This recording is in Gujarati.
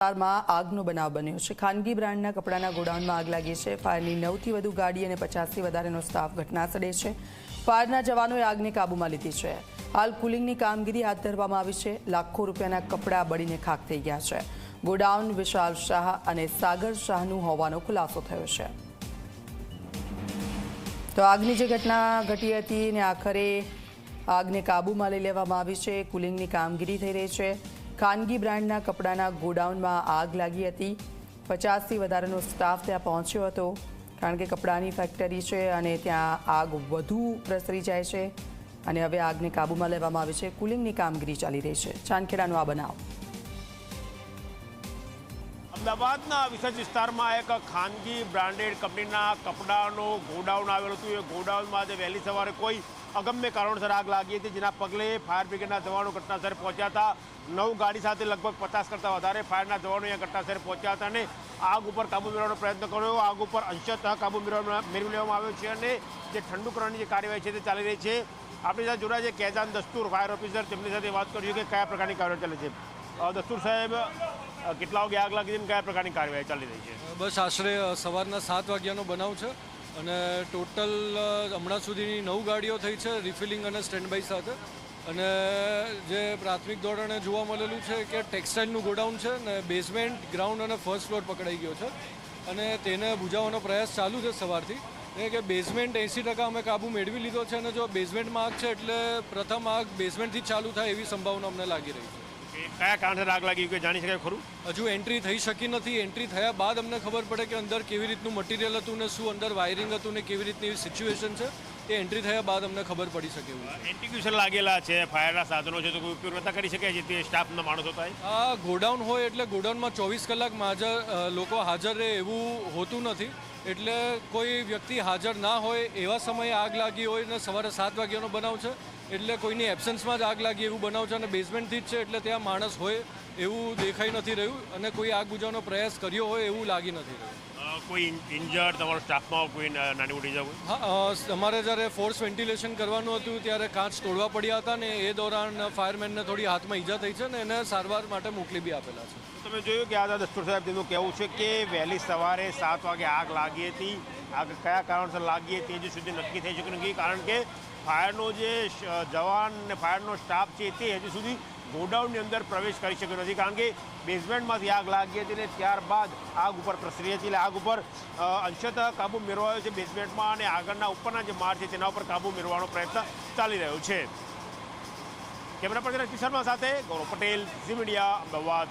વિસ્તારમાં આગનો બનાવ બન્યો છે. ખાનગી બ્રાન્ડના કપડાના ગોડાઉનમાં આગ લાગી છે. ફાયરની નવથી વધુ ગાડી અને પચાસથી વધારેનો સ્ટાફ ઘટનાસ્થળે છે. ફાયરના જવાનોએ આગને કાબૂમાં લીધી છે. હાલ કુલિંગની કામગીરી હાથ ધરવામાં આવી છે. લાખો રૂપિયાના કપડાં બળીને ખાક થઈ ગયા છે. ગોડાઉન વિશાલ શાહ અને સાગર શાહનું હોવાનો ખુલાસો થયો છે. તો આગની જે ઘટના ઘટી હતી ને આખરે આગને કાબૂમાં લઈ લેવામાં આવી છે. કુલિંગની કામગીરી થઈ રહી છે. ખાનગી બ્રાન્ડના કપડાના ગોડાઉનમાં આગ લાગી હતી. પચાસથી વધારેનો સ્ટાફ ત્યાં પહોંચ્યો હતો. કારણ કે કપડાની ફેક્ટરી છે અને ત્યાં આગ વધુ પ્રસરી જાય છે અને હવે આગને કાબૂમાં લેવામાં આવી છે. કુલિંગની કામગીરી ચાલી રહી છે. ચાંદખેડાનો આ બનાવ. અમદાવાદના વિસર્જ વિસ્તારમાં એક ખાનગી બ્રાન્ડેડ કંપનીના કપડાનો ગોડાઉન આવેલું હતું. એ ગોડાઉનમાં આજે વહેલી સવારે કોઈ અગમ્ય કારણોસર આગ લાગી હતી, જેના પગલે ફાયર બ્રિગેડના જવાનો ઘટનાસ્થળે પહોંચ્યા હતા. નવ ગાડી સાથે લગભગ પચાસ કરતાં વધારે ફાયરના જવાનો અહીંયા ઘટનાસ્થળે પહોંચ્યા હતા અને આગ ઉપર કાબુ મેળવવાનો પ્રયત્ન કર્યો. આગ ઉપર અંશતઃ કાબુ મેળવવા મેળવી લેવામાં આવ્યો છે અને જે ઠંડુ કરવાની જે કાર્યવાહી છે તે ચાલી રહી છે. આપણી સાથે જોડાયા છે કેજાન દસ્તુર, ફાયર ઓફિસર. તેમની સાથે વાત કરીએ કે કયા પ્રકારની કાર્યવાહી ચાલે છે. દસ્તુર સાહેબ કેટલા વાગે આગ લાગી છે કયા પ્રકારની કાર્યવાહી ચાલી રહી છે? બસ આશરે સવારના સાત વાગ્યાનો બનાવ છે. અને ટોટલ હમણાં સુધીની નવ ગાડીઓ થઈ છે, રિફિલિંગ અને સ્ટેન્ડ બાય સાથે. અને જે પ્રાથમિક ધોરણે જોવા મળેલું છે કે ટેક્સટાઇલનું ગોડાઉન છે ને બેઝમેન્ટ, ગ્રાઉન્ડ અને ફર્સ્ટ ફ્લોર પકડાઈ ગયો છે. અને તેને બુજાવવાનો પ્રયાસ ચાલુ છે સવારથી. એટલે કે બેઝમેન્ટ એંસી ટકા અમે કાબુ મેળવી લીધો છે અને જો બેઝમેન્ટમાં આગ છે એટલે પ્રથમ આગ બેઝમેન્ટથી ચાલુ થાય એવી સંભાવના અમને લાગી રહી છે. કયા કારણસર આગ લાગી કે જાણી શકાય ખરું? હજુ એન્ટ્રી થઈ શકી નથી. એન્ટ્રી થયા બાદ અમને ખબર પડે કે અંદર કેવી રીતનું મટીરિયલ હતું ને શું, અંદર વાયરિંગ હતું ને કેવી રીતની સિચ્યુએશન છે. એ એન્ટ્રી થયા બાદ અમને ખબર પડી શકે એવું. એન્ટીક્યુશન લાગેલા છે ફાયરના સાધનો છે તો કોઈ ઉપયોગ નતા કરી શકે તે સ્ટાફના માણસો થાય આ ગોડાઉન હોય એટલે ગોડાઉનમાં ચોવીસ કલાક હાજર લોકો હાજર રહે એવું હોતું નથી. એટલે કોઈ વ્યક્તિ હાજર ના હોય એવા સમયે આગ લાગી હોય ને સવારે સાત વાગ્યાનો બનાવ છે એટલે કોઈની એબસન્સમાં જ આગ લાગી એવું બનાવ છે અને બેઝમેન્ટથી જ છે એટલે ત્યાં માણસ હોય એવું દેખાઈ નથી રહ્યું અને કોઈ આગ બુજાવવાનો પ્રયાસ કર્યો હોય એવું લાગી નથી રહ્યું. કોઈ ઇન્જર્ડ તમારા સ્ટાફમાં કોઈ નાની મોટી ઇજા કોઈ હા અમારે જ્યારે ફોર્સ વેન્ટિલેશન કરવાનું હતું ત્યારે કાચ તોડવા પડ્યા હતા ને એ દોરાન ફાયરમેનને થોડી હાથમાં ઈજા થઈ છે ને એને સારવાર માટે મોકલી બી આપેલા છે. તમે જોયું કે આ દસ્તુર સાહેબ તેમનું કહેવું છે કે વહેલી સવારે સાત વાગે આગ લાગી હતી. આગ કયા કારણસર લાગી હતી હજુ સુધી નક્કી થઈ શક્યું નથી. કારણ કે ફાયરનો જે જવાન ને ફાયરનો સ્ટાફ છે તે હજુ સુધી ગોડાઉનની અંદર પ્રવેશ કરી શક્યો નથી કારણ કે બેઝમેન્ટમાંથી આગ લાગી હતી અને ત્યારબાદ આગ ઉપર પ્રસરી હતી. એટલે આગ ઉપર અંશતઃ કાબુ મેળવાયો છે બેઝમેન્ટમાં અને આગળના ઉપરના જે માળ છે તેના ઉપર કાબુ મેળવવાનો પ્રયત્ન ચાલી રહ્યો છે. કેમેરા પર્સન કિશનમાં સાથે ગૌરવ પટેલ, ઝી મીડિયા, અમદાવાદ.